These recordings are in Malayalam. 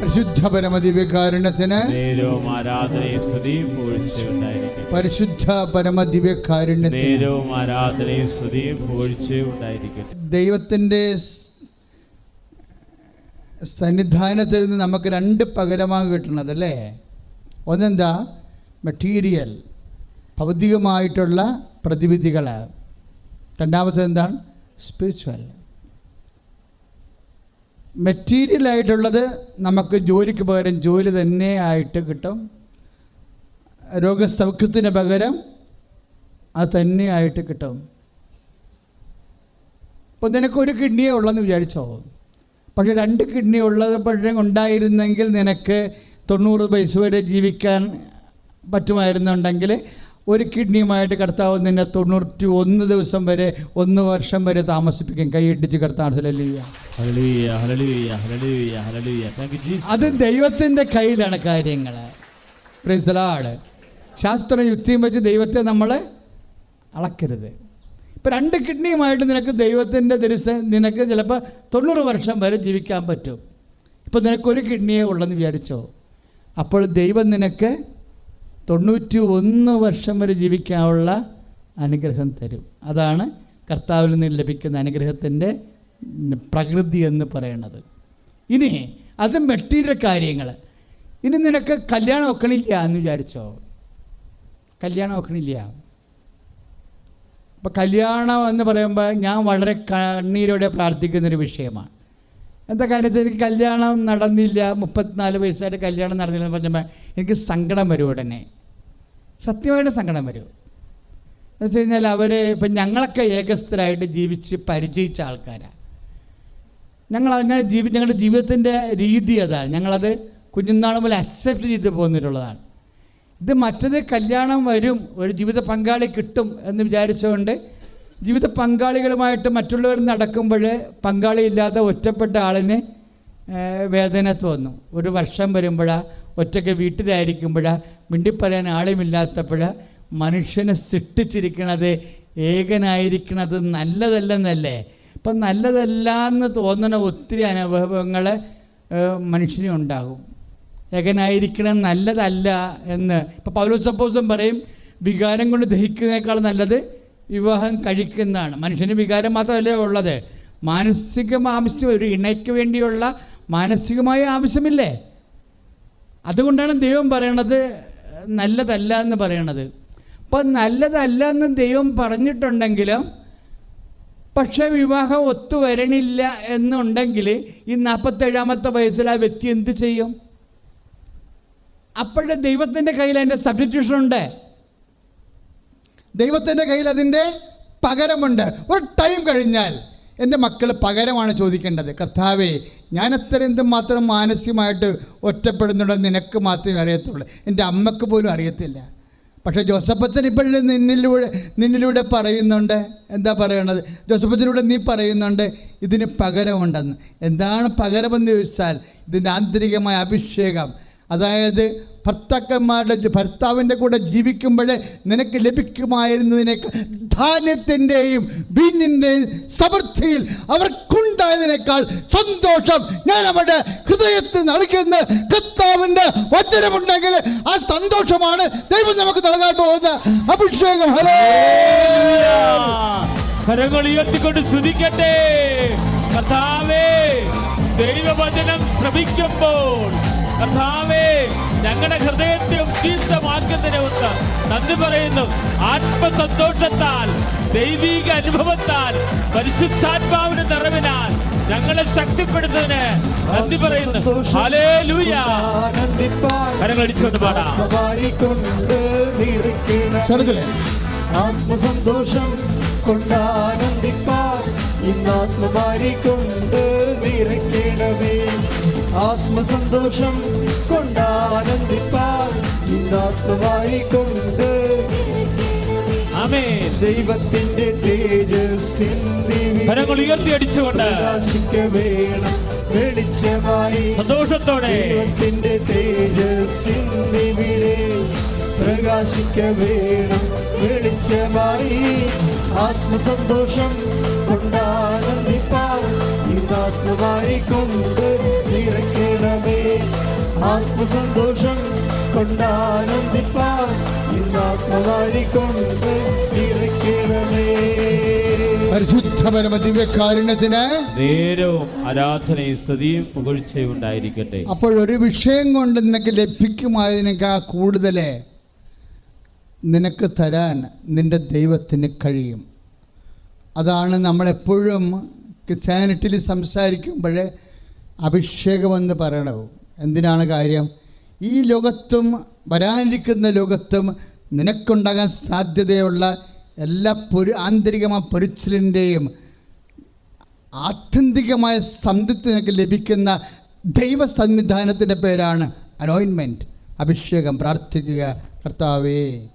പരിശുദ്ധ പരമദിവ്യകാരുണ്യത്തിന് പരിശുദ്ധ പരമദിവ്യകാരുണ്യത്തിന് ദൈവത്തിന്റെ സന്നിധാനത്തിൽ നിന്ന് നമുക്ക് രണ്ട് പകരമാണ് കിട്ടുന്നത് അല്ലേ? ഒന്നെന്താ? മെറ്റീരിയൽ ഭൗതികമായിട്ടുള്ള പ്രതിവിധികൾ രണ്ടാമത്തേത് എന്താണ് സ്പിരിച്വൽ. മെറ്റീരിയൽ ആയിട്ടുള്ളത് നമുക്ക് ജോലിക്ക് പകരം ജോലി തന്നെ ആയിട്ട് കിട്ടും. രോഗസൗഖ്യത്തിന് പകരം അത് തന്നെ ആയിട്ട് കിട്ടും. അപ്പോൾ നിനക്ക് ഒരു കിഡ്നിയേ ഉള്ളെന്ന് വിചാരിച്ചോ? പക്ഷെ രണ്ട് കിഡ്നി ഉള്ളത് പക്ഷേ ഉണ്ടായിരുന്നെങ്കിൽ നിനക്ക് തൊണ്ണൂറ് വയസ്സ് വരെ ജീവിക്കാൻ പറ്റുമായിരുന്നുണ്ടെങ്കിൽ ഒരു കിഡ്നിയുമായിട്ട് കർത്താവ് നിന്നെ തൊണ്ണൂറ്റി ഒന്ന് ദിവസം വരെ ഒന്ന് വർഷം വരെ താമസിപ്പിക്കും. കൈയിട്ടിച്ച് കർത്താവ് അത് ദൈവത്തിന്റെ കയ്യിലാണ് കാര്യങ്ങൾ പ്രൈസലാട് ശാസ്ത്ര യുക്തിയും വെച്ച് ദൈവത്തെ നമ്മൾ അളക്കരുത്. ഇപ്പം രണ്ട് കിഡ്നിയുമായിട്ട് നിനക്ക് ദൈവത്തിന്റെ ദരിസ നിനക്ക് ചിലപ്പോൾ തൊണ്ണൂറ് വർഷം വരെ ജീവിക്കാൻ പറ്റും. ഇപ്പം നിനക്കൊരു കിഡ്നിയേ ഉള്ളെന്ന് വിചാരിച്ചോ? അപ്പോൾ ദൈവം നിനക്ക് തൊണ്ണൂറ്റി ഒന്ന് വർഷം വരെ ജീവിക്കാനുള്ള അനുഗ്രഹം തരും. അതാണ് കർത്താവിൽ നിന്ന് ലഭിക്കുന്ന അനുഗ്രഹത്തിന്റെ പ്രകൃതി എന്ന് പറയുന്നത് ഇനി അത് മെറ്റീരിയൽ കാര്യങ്ങൾ. ഇനി നിനക്ക് കല്യാണം ഒക്കണില്ല എന്ന് വിചാരിച്ചോ? കല്യാണം ഒക്കണില്ല അപ്പോൾ കല്യാണം എന്ന് പറയുമ്പോൾ ഞാൻ വളരെ കണ്ണീരോടെ പ്രാർത്ഥിക്കുന്നൊരു വിഷയമാണ്. എന്താ കാര്യം വെച്ചാൽ എനിക്ക് കല്യാണം നടന്നില്ല. മുപ്പത്തിനാല് വയസ്സായിട്ട് കല്യാണം നടന്നില്ല എന്ന് പറഞ്ഞപ്പോൾ എനിക്ക് സങ്കടം വരും ഉടനെ. സത്യമായിട്ട് സങ്കടം വരും. എന്ന് വെച്ച് കഴിഞ്ഞാൽ അവർ ഇപ്പം ഞങ്ങളൊക്കെ ഏകസ്ഥരായിട്ട് ജീവിച്ച് പരിചയിച്ച ആൾക്കാരാണ് ഞങ്ങൾ അങ്ങനെ ജീവി ഞങ്ങളുടെ ജീവിതത്തിന്റെ രീതി അതാണ്. ഞങ്ങളത് കുഞ്ഞുനാൾ മുതൽ അക്സെപ്റ്റ് ചെയ്ത് പോന്നിട്ടുള്ളതാണ്. ഇത് മറ്റത് കല്യാണം വരും ഒരു ജീവിത പങ്കാളി കിട്ടും എന്ന് വിചാരിച്ചുകൊണ്ട് ജീവിത പങ്കാളികളുമായിട്ട് മറ്റുള്ളവർ നടക്കുമ്പോൾ പങ്കാളിയില്ലാതെ ഒറ്റപ്പെട്ട ആളിന് വേദന തോന്നും. ഒരു വർഷം വരുമ്പോഴാ ഒറ്റയ്ക്ക് വീട്ടിലായിരിക്കുമ്പോൾ മിണ്ടിപ്പറയാൻ ആളുമില്ലാത്തപ്പോൾ മനുഷ്യനെ സൃഷ്ടിച്ചിരിക്കണത് ഏകനായിരിക്കണത് നല്ലതല്ലെന്നല്ലേ? അപ്പം നല്ലതല്ല എന്ന് തോന്നുന്ന ഒത്തിരി അനുഭവങ്ങൾ മനുഷ്യനും ഉണ്ടാകും. ഏകനായിരിക്കണം നല്ലതല്ല എന്ന്. ഇപ്പോൾ പൗലോസ് സപ്പോസും പറയും വികാരം കൊണ്ട് ദഹിക്കുന്നതിനേക്കാൾ നല്ലത് വിവാഹം കഴിക്കുന്നതാണ്. മനുഷ്യന് വികാരം മാത്രമല്ലേ ഉള്ളത്? മാനസിക ആവശ്യം ഒരു ഇണയ്ക്ക് വേണ്ടിയുള്ള മാനസികമായ ആവശ്യമില്ലേ? അതുകൊണ്ടാണ് ദൈവം പറയണത് നല്ലതല്ല എന്ന് പറയണത്. അപ്പം നല്ലതല്ല എന്ന് ദൈവം പറഞ്ഞിട്ടുണ്ടെങ്കിലും പക്ഷെ വിവാഹം ഒത്തുവരണില്ല എന്നുണ്ടെങ്കിൽ ഈ നാൽപ്പത്തേഴാമത്തെ വയസ്സിൽ ആ വ്യക്തി എന്ത് ചെയ്യും? അപ്പോഴേ ദൈവത്തിന്റെ കയ്യിൽ അതിന്റെ സബ്സ്റ്റിറ്റ്യൂഷൻ ഉണ്ട്. ദൈവത്തിന്റെ കയ്യിൽ അതിന്റെ പകരമുണ്ട്. ഒരു ടൈം കഴിഞ്ഞാൽ എന്റെ മക്കൾ പകരമാണ് ചോദിക്കേണ്ടത്. കർത്താവേ ഞാൻ അത്ര എന്തുമാത്രം മാനസികമായിട്ട് ഒറ്റപ്പെടുന്നുണ്ടെന്ന് നിനക്ക് മാത്രമേ അറിയത്തുള്ളൂ. എന്റെ അമ്മയ്ക്ക് പോലും അറിയത്തില്ല. പക്ഷേ ജോസഫച്ചൻ ഇപ്പോഴും നിന്നിലൂടെ നിന്നിലൂടെ പറയുന്നുണ്ട്. എന്താ പറയണത്? ജോസഫച്ചനിലൂടെ നീ പറയുന്നുണ്ട് ഇതിന് പകരമുണ്ടെന്ന്. എന്താണ് പകരമെന്ന് ചോദിച്ചാൽ ഇതിന്റെ ആന്തരികമായ അഭിഷേകം. അതായത് ഭർത്താക്കന്മാരുടെ ഭർത്താവിന്റെ കൂടെ ജീവിക്കുമ്പോൾ നിനക്ക് ലഭിക്കുമായിരുന്നതിനേക്കാൾ ധാന്യത്തിന്റെയും വീഞ്ഞിന്റെയും സമൃദ്ധിയിൽ അവർക്കുണ്ടായതിനേക്കാൾ സന്തോഷം ഞാൻ അവരുടെ ഹൃദയത്തിൽ നൽകുന്ന കർത്താവിന്റെ വചനമുണ്ടെങ്കിൽ ആ സന്തോഷമാണ് ദൈവം നമുക്ക് നൽകാൻ പോകുന്ന അഭിഷേകം. ഹലോ. ഉയർത്തിക്കൊണ്ട് സ്തുതിക്കട്ടെ. കർത്താവേ ദൈവവചനം ശ്രമിക്കുമ്പോൾ കർത്താവേ ഞങ്ങളുടെ ഹൃദയത്തെ മാർഗത്തിനെ ഒന്ന് നന്ദി പറയുന്നു. ആത്മസന്തോഷത്താൽ ദൈവീക അനുഭവത്താൽ പരിശുദ്ധാത്മാവിന്റെ നിറവിനാൽ ഞങ്ങളെ ശക്തിപ്പെടുത്തുന്നതിന് നന്ദി പറയുന്നു. അടിച്ചുകൊണ്ട് പാടാം. ആത്മസന്തോഷം കൊണ്ടാനന്ദിപ്പാൻ ഇന്നാത്മമാരി കൊണ്ട് നിറയ്ക്കണമേ. ആത്മസന്തോഷം കൊണ്ടാനന്ദിപ്പാൻ ഇന്നാത്മമായിക്കൊണ്ട് ദൈവത്തിന്റെ തേജസ്സിൽ കരങ്ങൾ ഉയർത്തി അടിച്ചുകൊണ്ട് വേണം വെളിച്ചമായി. സന്തോഷത്തോടെ. ദൈവത്തിന്റെ തേജസ്സിൽ പ്രകാശിക്ക വേണം വെളിച്ചമായി. ആത്മസന്തോഷം കൊണ്ടാനന്ദിപ്പാൻ ഇന്നാത്മമായി കൊണ്ട് നിറയ്ക്കണമേ ആത്മസന്തോഷം കൊണ്ടാനന്ദിപ്പാൻ ഇന്നാത്മവാഴി കൊണ്ട് നിറയ്ക്കണമേ പരിശുദ്ധ പരമ ദിവ്യകാരുണ്യത്തിന് നേരവും ആരാധനയും സ്തുതിയും പുകഴ്ചയും ഉണ്ടായിരിക്കട്ടെ. അപ്പോൾ ഒരു വിഷയം കൊണ്ട് നിനക്ക് ലഭിക്കുമായതിനേക്കാൾ കൂടുതൽ നിനക്ക് തരാൻ നിന്റെ ദൈവത്തിന് കഴിയും. അതാണ് നമ്മളെപ്പോഴും ക്രിസ്ത്യാനിറ്റിയിൽ സംസാരിക്കുമ്പോൾ അഭിഷേകമെന്ന് പറയണത്. എന്തിനാണ് കാര്യം? ഈ ലോകത്തും വരാനിരിക്കുന്ന ലോകത്തും നിനക്കുണ്ടാകാൻ സാധ്യതയുള്ള എല്ലാ പൊരു ആന്തരികമായ പൊരിച്ചിലിന്റെയും ആത്യന്തികമായ സംതൃപ്തി നിനക്ക് ലഭിക്കുന്ന ദൈവ സംവിധാനത്തിന്റെ പേരാണ് അനോയിൻമെന്റ് അഭിഷേകം. പ്രാർത്ഥിക്കുക. കർത്താവേ.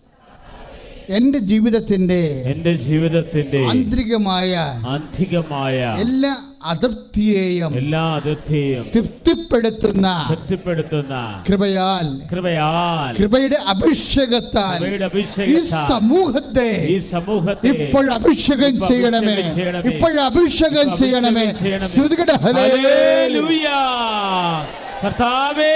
എന്റെ ജീവിതത്തിന്റെ എന്റെ ജീവിതത്തിന്റെ ആന്തരികമായ ആന്തികമായ എല്ലാ അതൃപ്തിയെയും എല്ലാ അതൃപ്തിയെയും തൃപ്തിപ്പെടുത്തുന്ന തൃപ്തിപ്പെടുത്തുന്ന കൃപയാൽ കൃപയാൽ കൃപയുടെ അഭിഷേകത്താൽ ഈ സമൂഹത്തെ ഈ സമൂഹത്തെ ഇപ്പോൾ അഭിഷേകം ചെയ്യണമേ ഇപ്പോൾ അഭിഷേകം ചെയ്യണമേ അഭിഷേകം ചെയ്യണമേ. ശ്രുതികട ഹല്ലേലൂയ. കർത്താവേ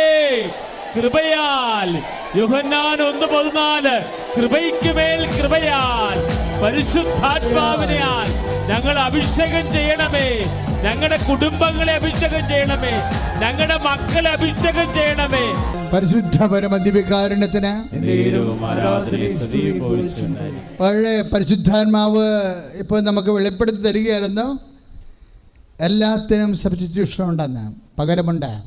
കൃപയാൽ യോഹന്നാൻ ഒന്ന് പതിനാല്. കൃപയ്ക്ക് മേൽ കൃപയാൽ പരിശുദ്ധാത്മാവിനെയാൽ ഞങ്ങൾ അഭിഷേകം ചെയ്യണമേ. ഞങ്ങളുടെ കുടുംബങ്ങളെ അഭിഷേകം ചെയ്യണമേ. ഞങ്ങളുടെ മക്കളെ അഭിഷേകം ചെയ്യണമേ. പരിശുദ്ധ ഉണ്ടായിരിക്കട്ടെ. പഴയ പരിശുദ്ധാത്മാവ് ഇപ്പോൾ നമുക്ക് വെളിപ്പെടുത്തി തരികയായിരുന്നു. എല്ലാത്തിനും സബ്സ്റ്റിറ്റ്യൂഷൻ ഉണ്ടെന്ന് പകരമുണ്ട്.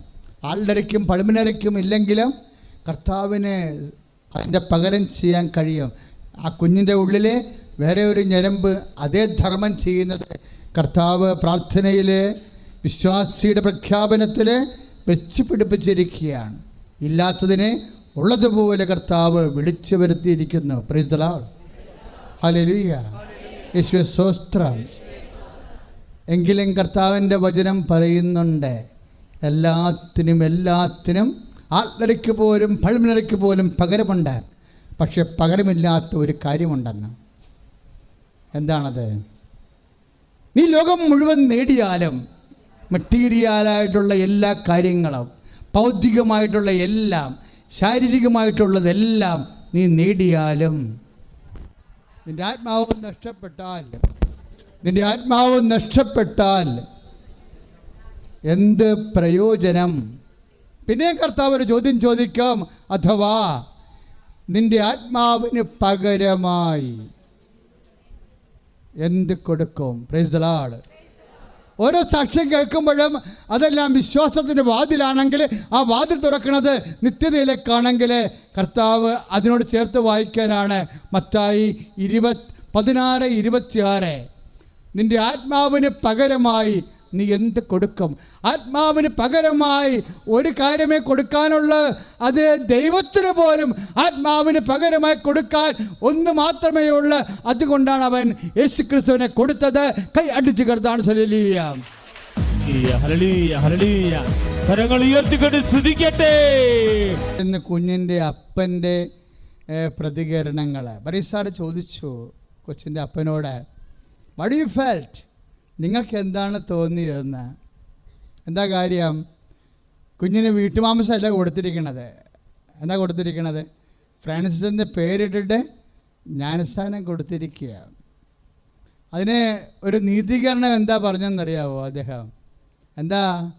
ആൾഡരയ്ക്കും പളുമിനരയ്ക്കും ഇല്ലെങ്കിലും കർത്താവിന് അതിന്റെ പകരം ചെയ്യാൻ കഴിയും. ആ കുഞ്ഞിന്റെ ഉള്ളിൽ വേറെ ഒരു ഞരമ്പ് അതേ ധർമ്മം ചെയ്യുന്നത് കർത്താവ് പ്രാർത്ഥനയിൽ വിശ്വാസിയുടെ പ്രഖ്യാപനത്തിൽ വെച്ച് പിടിപ്പിച്ചിരിക്കുകയാണ്. ഇല്ലാത്തതിനെ ഉള്ളതുപോലെ കർത്താവ് വിളിച്ചു വരുത്തിയിരിക്കുന്നു. പ്രീതലാൾ ഹല്ലേലൂയ യേശു സ്തോത്രം. എങ്കിലും കർത്താവിന്റെ വചനം പറയുന്നുണ്ട്. എല്ലാത്തിനും എല്ലാത്തിനും ആത്മരയ്ക്ക് പോലും പൾമിനരയ്ക്ക് പോലും പകരമുണ്ട്. പക്ഷെ പകരമില്ലാത്ത ഒരു കാര്യമുണ്ടെന്ന്. എന്താണത്? നീ ലോകം മുഴുവൻ നേടിയാലും മെറ്റീരിയലായിട്ടുള്ള എല്ലാ കാര്യങ്ങളും ഭൗതികമായിട്ടുള്ള എല്ലാം ശാരീരികമായിട്ടുള്ളതെല്ലാം നീ നേടിയാലും നിന്റെ ആത്മാവ് നഷ്ടപ്പെട്ടാൽ നിന്റെ ആത്മാവ് നഷ്ടപ്പെട്ടാൽ എന്ത് പ്രയോജനം? പിന്നെ കർത്താവ് ഒരു ചോദ്യം ചോദിക്കാം. അഥവാ നിന്റെ ആത്മാവിന് പകരമായി എന്ത് കൊടുക്കും? പ്രൈസ് ദ ലാർഡ് ഓരോ സാക്ഷ്യം കേൾക്കുമ്പോഴും അതെല്ലാം വിശ്വാസത്തിന്റെ വാതിലാണെങ്കിൽ ആ വാതിൽ തുറക്കുന്നത് നിത്യതയിലേക്കാണെങ്കിൽ കർത്താവ് അതിനോട് ചേർത്ത് വായിക്കാനാണ്. മത്തായി ഇരുപത് പതിനാറ് ഇരുപത്തിയാറ്. നിന്റെ ആത്മാവിന് പകരമായി നീ എന്ത് കൊടുക്കും? ആത്മാവിന് പകരമായി ഒരു കാര്യമേ കൊടുക്കാനുള്ള അത് ദൈവത്തിന് പോലും ആത്മാവിന് പകരമായി കൊടുക്കാൻ ഒന്ന് മാത്രമേ ഉള്ളൂ. അതുകൊണ്ടാണ് അവൻ യേശു ക്രിസ്തുവിനെ കൊടുത്തത്. കൈ അടിച്ചു കരുതാണ്. കരങ്ങൾ ഉയർത്തിക്കൊണ്ട് സ്തുതിക്കട്ടെ. ഇന്ന് കുഞ്ഞിന്റെ അപ്പന്റെ പ്രതികരണങ്ങൾ ബരീസാറ് ചോദിച്ചു കൊച്ചിന്റെ അപ്പനോട് വഡ് യു ഫെൽറ്റ് നിങ്ങൾക്ക് എന്താണ് തോന്നിയതെന്ന്? എന്താ കാര്യം? കുഞ്ഞിന് വീട്ടുമാംസമല്ല കൊടുത്തിരിക്കണത്. എന്താ കൊടുത്തിരിക്കണത്? ഫ്രാൻസിസിന്റെ പേരിട്ടിട്ട് ജ്ഞാനസ്ഥാനം കൊടുത്തിരിക്കുക. അതിന് ഒരു നീതീകരണം എന്താ പറഞ്ഞെന്നറിയാവോ അദ്ദേഹം? എന്താ?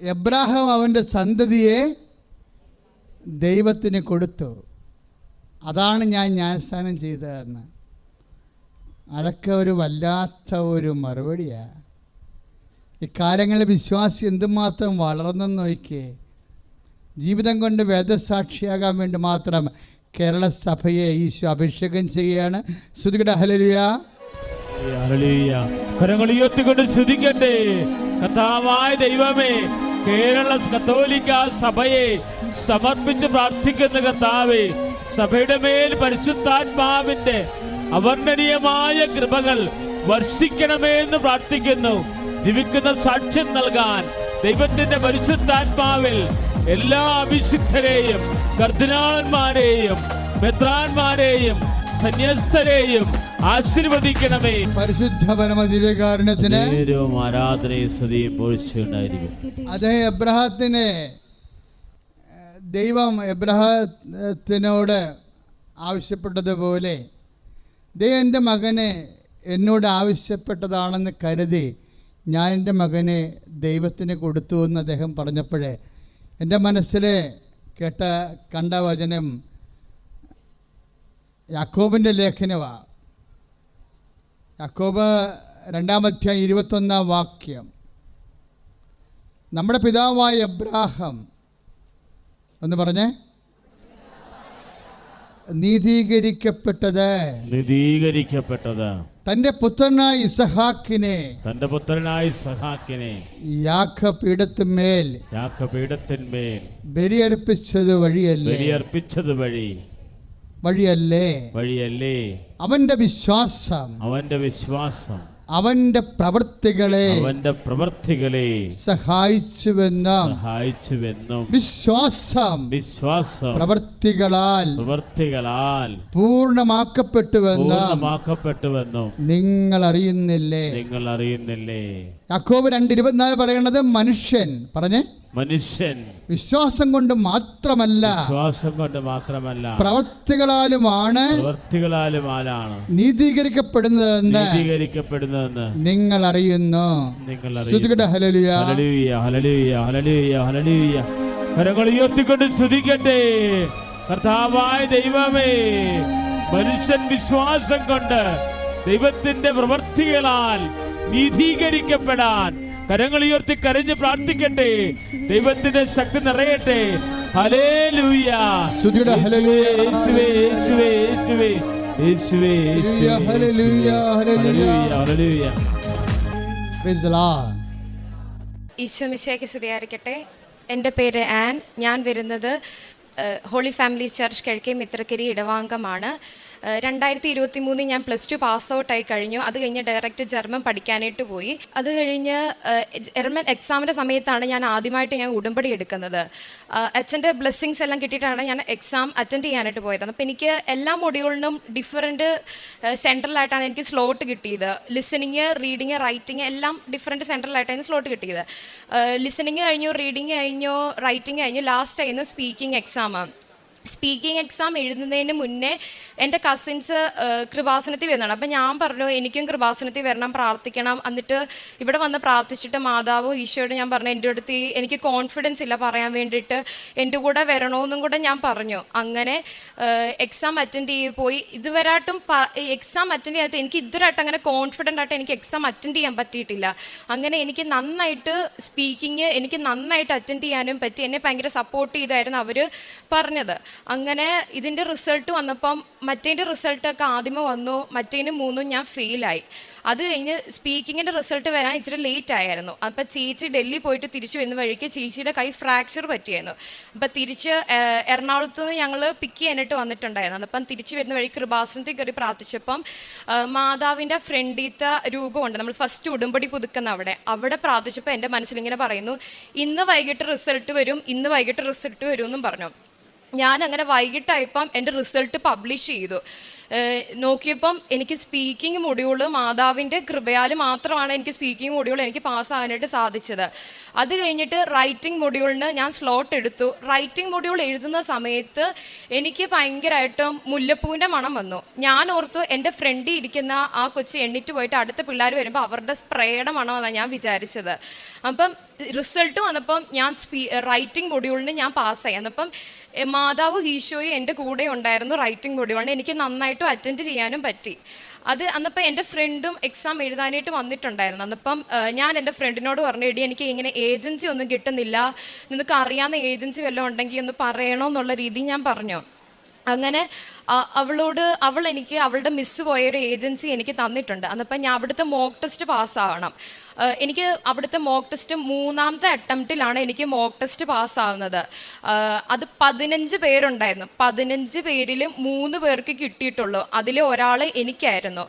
എബ്രാഹാം അവന്റെ സന്തതിയെ ദൈവത്തിന് കൊടുത്തു. അതാണ് ഞാൻ ജ്ഞാനസ്ഥാനം ചെയ്തതെന്ന്. അതൊക്കെ ഒരു വല്ലാത്ത ഒരു മറുപടിയാണ് ഇക്കാലങ്ങളിൽ വിശ്വാസി എന്തുമാത്രം വളർന്നെന്ന് നോക്കിയേ. ജീവിതം കൊണ്ട് വേദസാക്ഷിയാകാൻ വേണ്ടി മാത്രം കേരള സഭയെ ഈശോ അഭിഷേകം ചെയ്യുകയാണ്. ശ്രുതികട കഥാവായ ഉയർത്തിക്കൊണ്ട് സ്തുതിക്കട്ടെ കർത്താവായ ദൈവമേ കേരള കത്തോലിക്ക സഭയെ സമർപ്പിച്ച് പ്രാർത്ഥിക്കുന്ന കർത്താവേ സഭയുടെ മേൽ പരിശുദ്ധാത്മാവിന്റെ അവർണനീയമായ കൃപകൾ വർഷിക്കണമേ എന്ന് പ്രാർത്ഥിക്കുന്നു. ജീവിക്കുന്ന സാക്ഷ്യം നൽകാൻ ദൈവത്തിന്റെ പരിശുദ്ധാത്മാവിൽ എല്ലാ അഭിഷിക്തരെയും കർദിനാളന്മാരെയും മെത്രാന്മാരെയും സന്യസ്തരെയും ആശീർവദിക്കണമേ. പരിശുദ്ധ പരമദിവ്യകാരുണ്യത്തിന് നേരവും ആരാധനയും സ്തുതിയും അതേ എബ്രഹത്തിനെ ദൈവം എബ്രഹത്തിനോട് ആവശ്യപ്പെട്ടതുപോലെ ദൈവം എന്റെ മകനെ എന്നോട് ആവശ്യപ്പെട്ടതാണെന്ന് കരുതി ഞാൻ എന്റെ മകനെ ദൈവത്തിന് കൊടുത്തു എന്ന് അദ്ദേഹം പറഞ്ഞപ്പോഴേ എന്റെ മനസ്സിൽ കേട്ട കണ്ട വചനം യാക്കോബിന്റെ ലേഖനമാണ് യാക്കോബ് രണ്ടാമധ്യായം ഇരുപത്തൊന്നാം വാക്യം. നമ്മുടെ പിതാവായ എബ്രാഹം ഒന്ന് പറഞ്ഞേ? നീതീകരിക്കപ്പെട്ടത്. നീതീകരിക്കപ്പെട്ടത്. തന്റെ പുത്രനായ ഇസഹാക്കിനെ. തന്റെ പുത്രനായ സഹാക്കിനെ യാഖപീഠത്തിന്മേൽ യാക്കപീഠത്തിന്മേൽ. ബലിയർപ്പിച്ചത് വഴിയല്ലേ? ബലിയർപ്പിച്ചത് വഴി. വഴിയല്ലേ? വഴിയല്ലേ. അവന്റെ വിശ്വാസം. അവന്റെ വിശ്വാസം. അവന്റെ പ്രവൃത്തികളെ അവന്റെ പ്രവൃത്തികളെ സഹായിച്ചുവെന്നും സഹായിച്ചുവെന്നും. വിശ്വാസം വിശ്വാസം പ്രവൃത്തികളാൽ പ്രവൃത്തികളാൽ പൂർണമാക്കപ്പെട്ടുവെന്നും പൂർണമാക്കപ്പെട്ടുവെന്നും. നിങ്ങൾ അറിയുന്നില്ലേ നിങ്ങൾ അറിയുന്നില്ലേ യാക്കോബ് രണ്ട് ഇരുപത്തിനാല് പറയണത് മനുഷ്യൻ. പറഞ്ഞേ? മനുഷ്യൻ. വിശ്വാസം കൊണ്ട് മാത്രമല്ല. വിശ്വാസം കൊണ്ട് മാത്രമല്ല. പ്രവർത്തികളാലുമാണ് പ്രവർത്തികളാലുമാണ് നീതീകരിക്കപ്പെടുന്നതെന്ന് നീതീകരിക്കപ്പെടുന്നതെന്ന് നിങ്ങൾ അറിയുന്നു നിങ്ങൾ. കരങ്ങൾ ഉയർത്തിക്കൊണ്ട് സ്തുതിക്കട്ടെ കർത്താവായ ദൈവമേ മനുഷ്യൻ വിശ്വാസം കൊണ്ട് ദൈവത്തിന്റെ പ്രവർത്തികളാൽ നീതീകരിക്കപ്പെടാൻ. കരങ്ങൾ ഉയർത്തി കരഞ്ഞ് പ്രാർത്ഥിക്കട്ടെ. ദൈവത്തിന്റെ ശക്തി നിറയട്ടെ. ഈശോമിശയ്ക്ക് സ്തുതിയായിരിക്കട്ടെ. എന്റെ പേര് ആൻ. ഞാൻ വരുന്നത് ഹോളി ഫാമിലി ചർച്ച് കിഴക്കേ മിത്രക്കരി ഇടവാംഗമാണ്. രണ്ടായിരത്തി ഇരുപത്തി മൂന്നിൽ ഞാൻ പ്ലസ് ടു പാസ് ഔട്ടായി കഴിഞ്ഞു. അത് കഴിഞ്ഞ് ഡയറക്റ്റ് ജർമ്മൻ പഠിക്കാനായിട്ട് പോയി. അത് കഴിഞ്ഞ് ജർമ്മൻ എക്സാമിന്റെ സമയത്താണ് ഞാൻ ആദ്യമായിട്ട് ഞാൻ ഉടമ്പടി എടുക്കുന്നത്. അച്ഛന്റെ ബ്ലെസ്സിങ്സ് എല്ലാം കിട്ടിയിട്ടാണ് ഞാൻ എക്സാം അറ്റൻഡ് ചെയ്യാനായിട്ട് പോയത്. അപ്പോൾ എനിക്ക് എല്ലാ മൊഡ്യൂളിനും ഡിഫറെന്റ് സെൻട്രലായിട്ടാണ് എനിക്ക് സ്ലോട്ട് കിട്ടിയത്. ലിസണിങ് റീഡിങ് റൈറ്റിങ് എല്ലാം ഡിഫറെന്റ് സെൻട്രലായിട്ടാണ് സ്ലോട്ട് കിട്ടിയത്. ലിസണിങ് കഴിഞ്ഞു റീഡിങ് കഴിഞ്ഞു റൈറ്റിങ് കഴിഞ്ഞു ലാസ്റ്റ് ആയിരുന്നു സ്പീക്കിംഗ് എക്സാമാണ് സ്പീക്കിംഗ് എക്സാം എഴുതുന്നതിന് മുന്നേ എന്റെ കസിൻസ് കൃപാസനത്തിൽ വരുന്നതാണ്. അപ്പം ഞാൻ പറഞ്ഞു എനിക്കും കൃപാസനത്തിൽ വരണം പ്രാർത്ഥിക്കണം. എന്നിട്ട് ഇവിടെ വന്ന് പ്രാർത്ഥിച്ചിട്ട് മാതാവോ ഈശോയോട് ഞാൻ പറഞ്ഞു എന്റെ അടുത്ത് എനിക്ക് കോൺഫിഡൻസ് ഇല്ല പറയാൻ വേണ്ടിയിട്ട്. എന്റെ കൂടെ വരണമെന്നും കൂടെ ഞാൻ പറഞ്ഞു. അങ്ങനെ എക്സാം അറ്റൻഡ് ചെയ്ത് പോയി. ഇതുവരായിട്ടും എക്സാം അറ്റൻഡ് ചെയ്യാത്ത എനിക്ക് ഇതുവരായിട്ട് അങ്ങനെ കോൺഫിഡന്റ് ആയിട്ട് എനിക്ക് എക്സാം അറ്റൻഡ് ചെയ്യാൻ പറ്റിയിട്ടില്ല. അങ്ങനെ എനിക്ക് നന്നായിട്ട് സ്പീക്കിങ് എനിക്ക് നന്നായിട്ട് അറ്റൻഡ് ചെയ്യാനും പറ്റി. എന്നെ ഭയങ്കര സപ്പോർട്ട് ചെയ്തായിരുന്നു അവർ പറഞ്ഞത്. അങ്ങനെ ഇതിന്റെ റിസൾട്ട് വന്നപ്പം മറ്റേന്റെ റിസൾട്ടൊക്കെ ആദ്യമേ വന്നു മറ്റേന് മൂന്നും ഞാൻ ഫെയിലായി. അത് കഴിഞ്ഞ് സ്പീക്കിങ്ങിന്റെ റിസൾട്ട് വരാൻ ഇച്ചിരി ലേറ്റ് ആയിരുന്നു. അപ്പം ചേച്ചി ഡൽഹി പോയിട്ട് തിരിച്ചു വരുന്ന വഴിക്ക് ചേച്ചിയുടെ കൈ ഫ്രാക്ചർ പറ്റിയായിരുന്നു അപ്പം തിരിച്ച് എറണാകുളത്ത് നിന്ന് ഞങ്ങൾ പിക്ക് ചെയ്യാനായിട്ട് വന്നിട്ടുണ്ടായിരുന്നു. അപ്പം തിരിച്ചു വരുന്ന വഴി കൃപാസനത്തിൽ കയറി പ്രാർത്ഥിച്ചപ്പം മാതാവിന്റെ ഫ്രണ്ടീത്ത രൂപമുണ്ട്. നമ്മൾ ഫസ്റ്റ് ഉടുമ്പടി പുതുക്കുന്ന അവിടെ. അവിടെ പ്രാർത്ഥിച്ചപ്പോൾ എന്റെ മനസ്സിലിങ്ങനെ പറയുന്നു ഇന്ന് വൈകിട്ട് റിസൾട്ട് വരും ഇന്ന് വൈകിട്ട് റിസൾട്ട് വരും എന്നും പറഞ്ഞു. ഞാൻ അങ്ങനെ വൈകിട്ടായപ്പം എന്റെ റിസൾട്ട് പബ്ലിഷ് ചെയ്തു. നോക്കിയപ്പം എനിക്ക് സ്പീക്കിംഗ് മൊഡ്യൂൾ മാതാവിന്റെ കൃപയാൽ മാത്രമാണ് എനിക്ക് സ്പീക്കിംഗ് മൊഡ്യൂൾ എനിക്ക് പാസ്സാകാനായിട്ട് സാധിച്ചത്. അത് കഴിഞ്ഞിട്ട് റൈറ്റിംഗ് മൊഡ്യൂളിന് ഞാൻ സ്ലോട്ട് എടുത്തു. റൈറ്റിംഗ് മൊഡ്യൂൾ എഴുതുന്ന സമയത്ത് എനിക്ക് ഭയങ്കരമായിട്ടും മുല്ലപ്പൂവിന്റെ മണം വന്നു. ഞാൻ ഓർത്തു എന്റെ ഫ്രണ്ടിൽ ഇരിക്കുന്ന ആ കൊച്ചി എണ്ണിറ്റ് പോയിട്ട് അടുത്ത പിള്ളേർ വരുമ്പോൾ അവരുടെ സ്പ്രേയുടെ മണമെന്നാണ് ഞാൻ വിചാരിച്ചത്. അപ്പം റിസൾട്ട് വന്നപ്പം ഞാൻ സ്പീ റൈറ്റിംഗ് മൊഡ്യൂളിന് ഞാൻ പാസ്സായി അന്നപ്പം മാതാവ് ഈശോയെ എന്റെ കൂടെ ഉണ്ടായിരുന്നു റൈറ്റിംഗ് മൊഡ്യൂളിന് എനിക്ക് നന്നായിട്ടും അറ്റൻഡ് ചെയ്യാനും പറ്റി. അത് അന്നപ്പം എന്റെ ഫ്രണ്ടും എക്സാം എഴുതാനായിട്ട് വന്നിട്ടുണ്ടായിരുന്നു. അന്നപ്പം ഞാൻ എന്റെ ഫ്രണ്ടിനോട് പറഞ്ഞു എടി എനിക്ക് ഇങ്ങനെ ഏജൻസി ഒന്നും കിട്ടുന്നില്ല. നിനക്ക് അറിയാവുന്ന ഏജൻസി വല്ലതും ഉണ്ടെങ്കിൽ ഒന്ന് പറയണോ എന്നുള്ള രീതി ഞാൻ പറഞ്ഞു. അങ്ങനെ അവളോട് അവൾ എനിക്ക് അവളുടെ മിസ് പോയ ഒരു ഏജൻസി എനിക്ക് തന്നിട്ടുണ്ട്. അന്നപ്പം ഞാൻ അവിടുത്തെ മോക്ക് ടെസ്റ്റ് പാസ്സാവണം എനിക്ക് അവിടുത്തെ മോക്ക് ടെസ്റ്റ് മൂന്നാമത്തെ അറ്റംപ്റ്റിലാണ് എനിക്ക് മോക്ക് ടെസ്റ്റ് പാസ്സാവുന്നത് അത് പതിനഞ്ച് പേരുണ്ടായിരുന്നു. പതിനഞ്ച് പേരിൽ മൂന്ന് പേർക്ക് കിട്ടിയിട്ടുള്ളൂ. അതിൽ ഒരാൾ എനിക്കായിരുന്നു.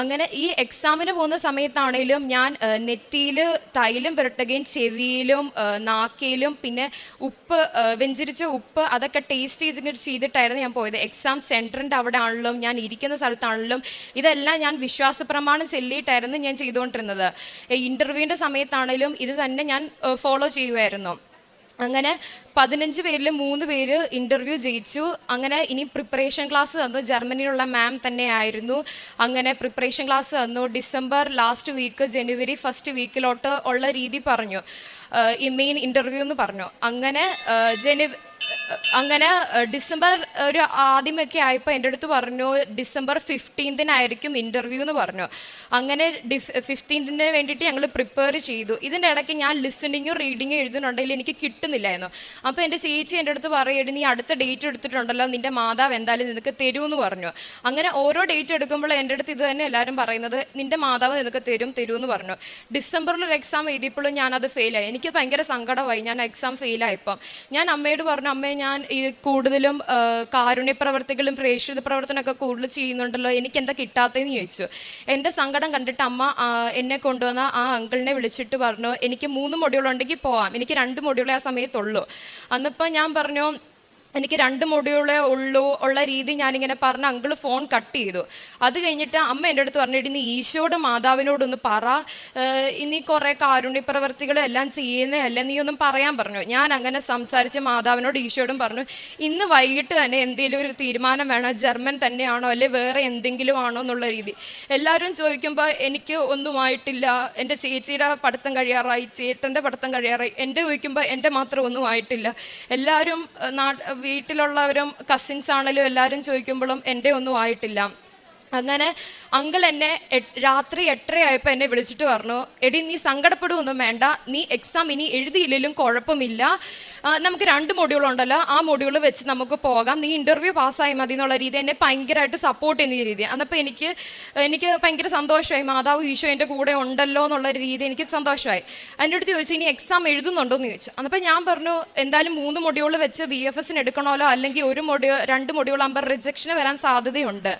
അങ്ങനെ ഈ എക്സാമിന് പോകുന്ന സമയത്താണേലും ഞാൻ നെറ്റിയിൽ തൈലും പുരട്ടുകയും ചെവിയിലും നാക്കയിലും പിന്നെ ഉപ്പ് വെഞ്ചിരിച്ച ഉപ്പ് അതൊക്കെ ടേസ്റ്റ് ചെയ്തിട്ട് ചെയ്തിട്ടായിരുന്നു ഞാൻ പോയത്. എക്സാം സെന്റർ സെന്ററിന്റെ അവിടെ ആണല്ലോ ഞാൻ ഇരിക്കുന്ന സ്ഥലത്താണല്ലോ ഇതെല്ലാം ഞാൻ വിശ്വാസ പ്രമാണം ചൊല്ലിയിട്ടായിരുന്നു ഞാൻ ചെയ്തുകൊണ്ടിരുന്നത്. ഇന്റർവ്യൂവിന്റെ സമയത്താണെങ്കിലും ഇത് തന്നെ ഞാൻ ഫോളോ ചെയ്യുമായിരുന്നു അങ്ങനെ പതിനഞ്ച് പേരിൽ മൂന്ന് പേര് ഇന്റർവ്യൂ ജയിച്ചു. അങ്ങനെ ഇനി പ്രിപ്പറേഷൻ ക്ലാസ് തന്നു. ജർമ്മനിയിലുള്ള മാം തന്നെ ആയിരുന്നു. അങ്ങനെ പ്രിപ്പറേഷൻ ക്ലാസ് തന്നു. December last week January first വീക്കിലോട്ട് ഉള്ള രീതി പറഞ്ഞു. മെയിൻ ഇന്റർവ്യൂ എന്ന് പറഞ്ഞു. അങ്ങനെ ജനുവരി ജനു അങ്ങനെ ഡിസംബർ ഒരു ആദ്യമൊക്കെ ആയപ്പോൾ എന്റെ അടുത്ത് പറഞ്ഞു ഡിസംബർ ഫിഫ്റ്റീൻതിനായിരിക്കും ഇന്റർവ്യൂ എന്ന് പറഞ്ഞു. അങ്ങനെ ഡിഫ് ഫിഫ്റ്റീൻതിന് വേണ്ടിയിട്ട് ഞങ്ങൾ പ്രിപ്പയർ ചെയ്തു. ഇതിന്റെ ഇടയ്ക്ക് ഞാൻ ലിസണിങ്ങും റീഡിങ്ങും എഴുതുന്നുണ്ടെങ്കിൽ എനിക്ക് കിട്ടുന്നില്ലായിരുന്നു. അപ്പോൾ എന്റെ ചേച്ചി എന്റെ അടുത്ത് പറയുകയാണ് നീ അടുത്ത ഡേറ്റ് എടുത്തിട്ടുണ്ടല്ലോ നിന്റെ മാതാവ് എന്തായാലും നിനക്ക് തരുമെന്ന് പറഞ്ഞു. അങ്ങനെ ഓരോ ഡേറ്റ് എടുക്കുമ്പോൾ എന്റെ അടുത്ത് ഇത് തന്നെ എല്ലാവരും പറയുന്നത് നിന്റെ മാതാവ് നിനക്ക് തരും തരുമെന്ന് പറഞ്ഞു. ഡിസംബറിൽ ഒരു എക്സാം എഴുതിയപ്പോഴും ഞാനത് ഫെയിലായി എനിക്ക് ഭയങ്കര സങ്കടമായി. ഞാൻ എക്സാം ഫെയിലായപ്പം ഞാൻ അമ്മയോട് പറഞ്ഞു അമ്മേ ഞാൻ ഈ കൂടുതലും കാരുണ്യ പ്രവർത്തികളും പ്രേക്ഷിത പ്രവർത്തനമൊക്കെ കൂടുതൽ ചെയ്യുന്നുണ്ടല്ലോ. എനിക്ക് എന്താ കിട്ടാത്തതെന്ന് ചോദിച്ചു. എന്റെ സങ്കടം കണ്ടിട്ട് അമ്മ എന്നെ കൊണ്ടുവന്ന ആ അങ്കിളിനെ വിളിച്ചിട്ട് പറഞ്ഞു എനിക്ക് മൂന്ന് മൊഡ്യൂൾ ഉണ്ടെങ്കിൽ പോവാം. എനിക്ക് രണ്ട് മൊഡ്യൂളേ ആ സമയത്തുള്ളൂ. അന്നിപ്പോൾ ഞാൻ പറഞ്ഞു എനിക്ക് രണ്ട് മൊഡ്യൂളേ ഉള്ളൂ ഉള്ള രീതി ഞാനിങ്ങനെ പറഞ്ഞ അങ്കിൾ ഫോൺ കട്ട് ചെയ്തു. അത് കഴിഞ്ഞിട്ട് അമ്മ എന്റെ അടുത്ത് പറഞ്ഞിട്ട് നീ ഈശോയുടെ മാതാവിനോടൊന്ന് പറ. ഇനി കുറേ കാരുണ്യപ്രവർത്തികളെല്ലാം ചെയ്യുന്നതല്ല നീ ഒന്നും പറയാൻ പറഞ്ഞു. ഞാൻ അങ്ങനെ സംസാരിച്ച് മാതാവിനോട് ഈശോയോടും പറഞ്ഞു ഇന്ന് വൈകിട്ട് തന്നെ എന്തെങ്കിലും ഒരു തീരുമാനം വേണം. ജർമ്മൻ തന്നെയാണോ അല്ലെ വേറെ എന്തെങ്കിലും ആണോ എന്നുള്ള രീതി. എല്ലാവരും ചോദിക്കുമ്പോൾ എനിക്ക് ഒന്നും ആയിട്ടില്ല. എന്റെ ചേച്ചിയുടെ പഠിത്തം കഴിയാറായി ചേട്ടന്റെ പഠിത്തം കഴിയാറായി. എന്റെ ചോദിക്കുമ്പോൾ എന്റെ മാത്രം ഒന്നും ആയിട്ടില്ല. എല്ലാവരും വീട്ടിലുള്ളവരും കസിൻസ് ആണെങ്കിലും എല്ലാവരും ചോദിക്കുമ്പോഴും എന്റെ ഒന്നും ആയിട്ടില്ല. അങ്ങനെ അങ്കിൾ എന്നെ രാത്രി എട്ടരയായപ്പോൾ എന്നെ വിളിച്ചിട്ട് പറഞ്ഞു എടി നീ സങ്കടപ്പെടുകയൊന്നും വേണ്ട നീ എക്സാം ഇനി എഴുതിയില്ലെങ്കിലും കുഴപ്പമില്ല. നമുക്ക് രണ്ട് മൊഡ്യൂളുണ്ടല്ലോ ആ മൊഡ്യൂൾ വെച്ച് നമുക്ക് പോകാം. നീ ഇന്റർവ്യൂ പാസ്സായി മതി എന്നുള്ള രീതി എന്നെ ഭയങ്കരമായിട്ട് സപ്പോർട്ട് ചെയ്യുന്ന രീതി. അന്നപ്പോൾ എനിക്ക് എനിക്ക് ഭയങ്കര സന്തോഷമായി മാതാവ് ഈശോ എന്റെ കൂടെ ഉണ്ടല്ലോ എന്നുള്ള രീതി എനിക്ക് സന്തോഷമായി. എന്റെ അടുത്ത് ചോദിച്ചു ഇനി എക്സാം എഴുതുന്നുണ്ടോ? എന്ന് ചോദിച്ചു. അന്നപ്പോൾ ഞാൻ പറഞ്ഞു എന്തായാലും മൂന്ന് മൊഡ്യൂൾ വെച്ച് ബി എഫ് എസിന് എടുക്കണമല്ലോ അല്ലെങ്കിൽ ഒരു മൊഡ്യൂൾ രണ്ട് മൊഡ്യൂൾ ആകുമ്പോൾ റിജക്ഷന് വരാൻ സാധ്യതയുണ്ട്.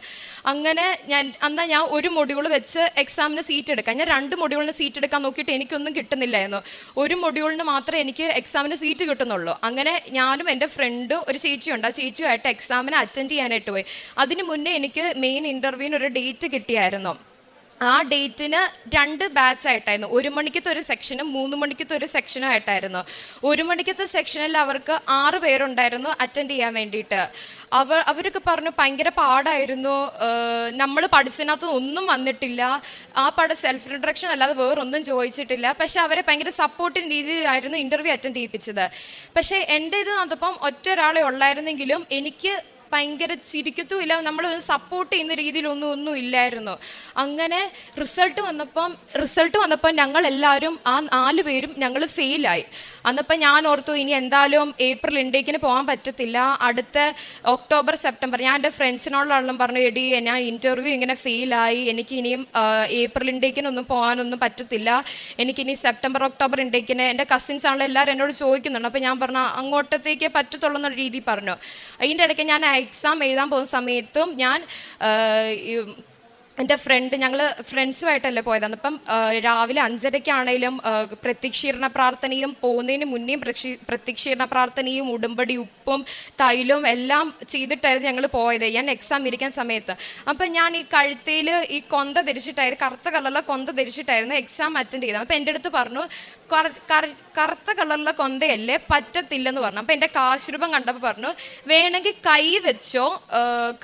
അങ്ങനെ ഞാൻ എന്നാൽ ഞാൻ ഒരു മൊഡ്യൂൾ വെച്ച് എക്സാമിന് സീറ്റ് എടുക്കാം ഞാൻ രണ്ട് മൊഡ്യൂളിന് സീറ്റ് എടുക്കാൻ നോക്കിയിട്ട് എനിക്കൊന്നും കിട്ടുന്നില്ലായിരുന്നു. ഒരു മൊഡ്യൂളിന് മാത്രമേ എനിക്ക് എക്സാമിന് സീറ്റ് കിട്ടുന്നുള്ളൂ. അങ്ങനെ ഞാനും എന്റെ ഫ്രണ്ടും ഒരു ചേച്ചിയുണ്ട്. ആ ചേച്ചിയുമായിട്ട് എക്സാമിന് അറ്റൻഡ് ചെയ്യാനായിട്ട് പോയി. അതിന് മുന്നേ എനിക്ക് മെയിൻ ഇന്റർവ്യൂവിന് ഒരു ഡേറ്റ് കിട്ടിയായിരുന്നു. ആ ഡേറ്റിന് രണ്ട് ബാച്ച് ആയിട്ടായിരുന്നു. ഒരു മണിക്കത്തെ ഒരു സെക്ഷനും മൂന്ന് മണിക്കത്തെ ഒരു സെക്ഷനും ആയിട്ടായിരുന്നു. ഒരു മണിക്കത്തെ സെക്ഷനിൽ അവർക്ക് ആറ് പേരുണ്ടായിരുന്നു അറ്റൻഡ് ചെയ്യാൻ വേണ്ടിയിട്ട്. അവർ അവരൊക്കെ പറഞ്ഞു ഭയങ്കര പാടായിരുന്നു. നമ്മൾ പഠിച്ചതിനകത്ത് ഒന്നും വന്നിട്ടില്ല. ആ പാട സെൽഫ് ഇൻട്രഡക്ഷൻ അല്ലാതെ വേറൊന്നും ചോദിച്ചിട്ടില്ല. പക്ഷെ അവരെ ഭയങ്കര സപ്പോർട്ടിന്റെ രീതിയിലായിരുന്നു ഇന്റർവ്യൂ അറ്റൻഡ് ചെയ്യിപ്പിച്ചത്. പക്ഷേ എന്റെ ഇത് നടന്നപ്പം ഒറ്റ ഒരാളെ ഉള്ളായിരുന്നെങ്കിലും എനിക്ക് ഭയങ്കര ചിരിക്കത്തുമില്ല നമ്മൾ സപ്പോർട്ട് ചെയ്യുന്ന രീതിയിലൊന്നും ഒന്നും ഇല്ലായിരുന്നു. അങ്ങനെ റിസൾട്ട് വന്നപ്പം റിസൾട്ട് വന്നപ്പം ഞങ്ങൾ എല്ലാവരും ആ നാല് പേരും ഞങ്ങൾ ഫെയിലായി അന്നപ്പം ഞാൻ ഓർത്തു ഇനി എന്തായാലും ഏപ്രിൽ ഇൻടേക്കിന് പോകാൻ പറ്റത്തില്ല. അടുത്ത ഒക്ടോബർ സെപ്റ്റംബർ. ഞാൻ എന്റെ ഫ്രണ്ട്സിനോടുള്ള പറഞ്ഞു എടി ഞാൻ ഇന്റർവ്യൂ ഇങ്ങനെ ഫെയിലായി എനിക്ക് ഇനിയും ഏപ്രിൽ ഇൻടേക്കിനൊന്നും പോകാനൊന്നും പറ്റത്തില്ല. എനിക്കിനി സെപ്റ്റംബർ ഒക്ടോബർ ഇൻടേക്കിന് എന്റെ കസിൻസ് ആണല്ലോ എല്ലാവരും എന്നോട് ചോദിക്കുന്നുണ്ട്. അപ്പോൾ ഞാൻ പറഞ്ഞു അങ്ങോട്ടത്തേക്കേ പറ്റത്തുള്ളൂ എന്നൊരു രീതി പറഞ്ഞു. അതിന്റെ ഇടയ്ക്ക് ഞാൻ എക്സാം എഴുതാൻ പോകുന്ന സമയത്തും ഞാൻ എന്റെ ഫ്രണ്ട് ഞങ്ങൾ ഫ്രണ്ട്സുമായിട്ടല്ലേ പോയത് അപ്പം രാവിലെ അഞ്ചരയ്ക്കാണേലും പ്രത്യക്ഷീരണ പ്രാർത്ഥനയും പോകുന്നതിന് മുന്നേയും പ്രത്യക്ഷീകരണ പ്രാർത്ഥനയും ഉടുമ്പടി ഉപ്പും തൈലും എല്ലാം ചെയ്തിട്ടായിരുന്നു ഞങ്ങൾ പോയത്. ഞാൻ എക്സാം ഇരിക്കാൻ സമയത്ത്. അപ്പം ഞാൻ ഈ കഴുത്തയിൽ ഈ കൊന്ത ധരിച്ചിട്ടായിരുന്നു കറുത്ത കളറിലെ കൊന്ത ധരിച്ചിട്ടായിരുന്നു എക്സാം അറ്റൻഡ് ചെയ്തത്. അപ്പം എന്റെ അടുത്ത് പറഞ്ഞു "കറ- കറ- കറുത്ത കളറിലെ കൊന്തയല്ലേ പറ്റത്തില്ലെന്ന് പറഞ്ഞു. അപ്പം എന്റെ കാശുരൂപം കണ്ടപ്പോൾ പറഞ്ഞു വേണമെങ്കിൽ കൈ വെച്ചോ